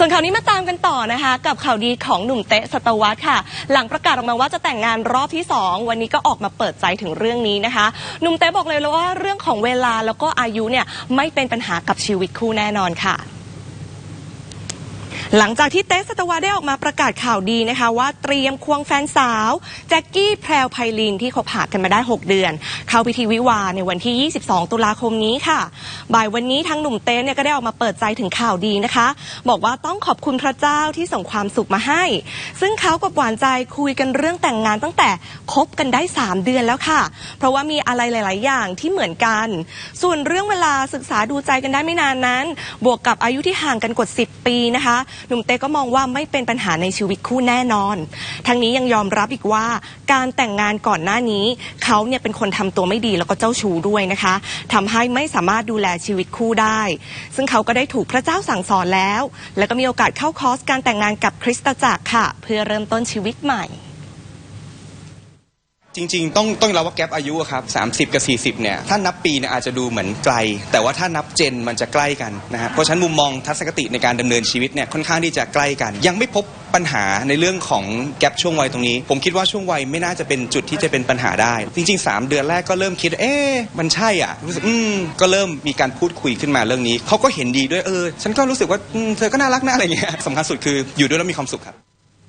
ส่วนข่าวนี้มาตามกันต่อนะคะ กับข่าวดีของหนุ่มเตะสตวัตค่ะ หลังประกาศออกมาว่าจะแต่งงานรอบที่ 2 วันนี้ก็ออกมาเปิดใจถึงเรื่องนี้นะคะ หนุ่มเตะบอกเลยว่าเรื่องของเวลาแล้วก็อายุเนี่ยไม่เป็นปัญหากับชีวิตคู่แน่นอนค่ะ หลังจากที่เตสตวาได้ออกมาประกาศข่าวดีนะคะว่าเตรียมควงแฟนสาว แจ็คกี้แพรวไพลินที่คบหากันมาได้ 6 เดือน เข้าพิธีวิวาในวันที่ 22 ตุลาคมนี้ค่ะ บ่ายวันนี้ทางหนุ่มเต้เนี่ยก็ได้ออกมาเปิดใจถึงข่าวดีนะคะ บอกว่าต้องขอบคุณพระเจ้าที่ส่งความสุขมาให้ ซึ่งเขากับหวานใจคุยกันเรื่องแต่งงานตั้งแต่คบกันได้ 3 เดือนแล้วค่ะ เพราะว่ามีอะไรหลาย ๆ อย่างที่เหมือนกัน ส่วนเรื่องเวลาศึกษาดูใจกันได้ไม่นานนั้น บวกกับอายุที่ห่างกันกว่า10 ปีนะคะหนุ่มเต้ก็มองว่าไม่เป็นปัญหาในชีวิตคู่แน่นอน ทั้งนี้ยังยอมรับอีกว่าการแต่งงานก่อนหน้านี้ เขาเนี่ยเป็นคนทำตัวไม่ดีแล้วก็เจ้าชู้ด้วยนะคะทำให้ไม่สามารถดูแลชีวิตคู่ได้ ซึ่งเขาก็ได้ถูกพระเจ้าสั่งสอนแล้ว แล้วก็มีโอกาสเข้าคอร์สการแต่งงานกับคริสตจักรค่ะ เพื่อเริ่มต้นชีวิตใหม่ จริงๆ ต้องต้องรับว่าแกลบอายุอะครับ 30 กับ 40 เนี่ย ถ้านับปีเนี่ยอาจจะดูเหมือนไกล แต่ว่าถ้านับเจนมันจะใกล้กันนะฮะเพราะฉะนั้นมุมมองทัศนคติในการดำเนินชีวิตเนี่ยค่อนข้างที่จะใกล้กัน ยังไม่พบปัญหาในเรื่องของแกลบช่วงวัยตรงนี้ ผมคิดว่าช่วงวัยไม่น่าจะเป็นจุดที่จะเป็นปัญหาได้ จริง ๆ 3 เดือนแรกก็เริ่มคิดเอ๊ะมันใช่อะรู้สึกอืมก็เริ่มมีการพูดคุยขึ้นมาเรื่องนี้เขาก็เห็นดีด้วยเออฉันก็รู้สึกว่าเธอก็น่ารักนะอะไรเงี้ยสำคัญสุดคืออยู่ด้วยแล้วมีความสุขครับ